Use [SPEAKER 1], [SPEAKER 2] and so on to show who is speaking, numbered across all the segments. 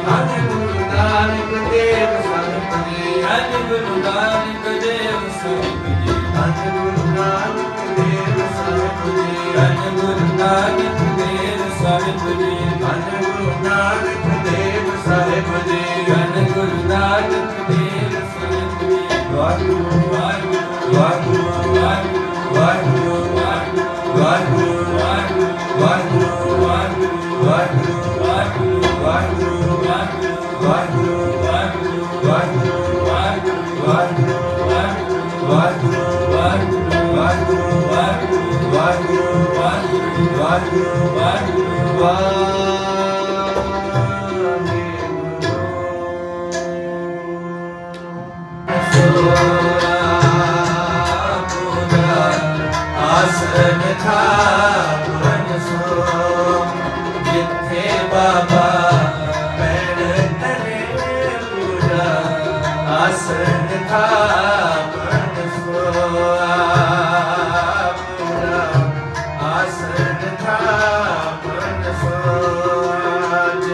[SPEAKER 1] ਸਾਹਿਬ
[SPEAKER 2] ਗੁਰੂ ਨਾਨਕ ਦੇਵ ਸਾਹਿਬ ਜੀ
[SPEAKER 1] ਧੰਨ ਗੁਰੂ ਨਾਨਕ ਦੇਵ ਸਾਹਿਬ ਜੀ
[SPEAKER 2] ਧੰਨ ਗੁਰੂ ਨਾਨਕ ਦੇਵ ਸਾਹਿਬ ਜੀ
[SPEAKER 1] ਧੰਨ ਗੁਰੂ ਨਾਨਕ ਦੇਵ ਸਾਹਿਬ ਜੀ
[SPEAKER 2] ਧੰਨ ਗੁਰੂ ਨਾਨਕ ਦੇਵ ਸਾਹਿਬ ਜੀ
[SPEAKER 1] ਧੰਨ ਗੁਰੂ ਨਾਨਕ ਦੇਵ ਸਾਹਿਬ ਜੀ
[SPEAKER 2] ਵਾਹਿਗੁਰੂ
[SPEAKER 1] ਵਾਹਿਗੁਰੂ
[SPEAKER 2] ਵਾਹਿਗੁਰੂ
[SPEAKER 1] ਵਾਹਿਗੁਰੂ
[SPEAKER 2] ਵਾਹਿਗੁਰੂ
[SPEAKER 1] ਵਾਹਿਗੁਰੂ
[SPEAKER 2] ਵਾਹਿਗੁਰੂ
[SPEAKER 1] ਵਾਹਿਗੁਰੂ
[SPEAKER 2] ਵਾਹਿਗੁਰੂ
[SPEAKER 1] ਵਾਹਿਗੁਰੂ
[SPEAKER 2] ਵਾਹਿਗੁਰੂ
[SPEAKER 1] ਵਾਹਿਗੁਰੂ
[SPEAKER 2] ਆਸਨ ਥਾਪਨ ਸੋ ਜਿੱਥੇ ਬਾਬਾ ਪੈਣ ਤਰੇ ਪੂਰਾ ਆਸਨ ਥਾਪਨ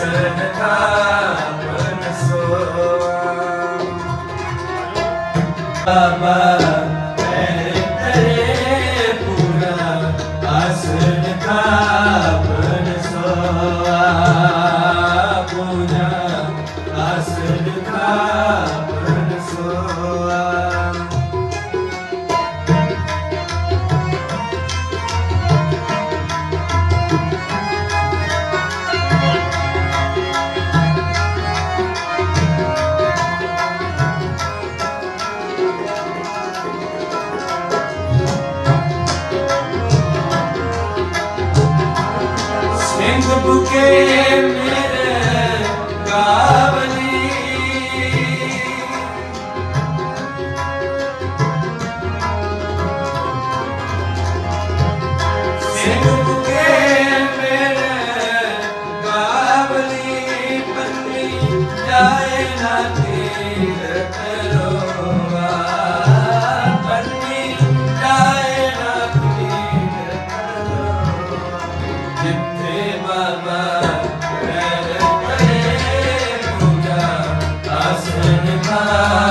[SPEAKER 2] ਆਸਨ ਥਾਪਨ ਸੋਆ ਬਾਬਾ
[SPEAKER 1] बुके मेरे गावली सिंह Bye.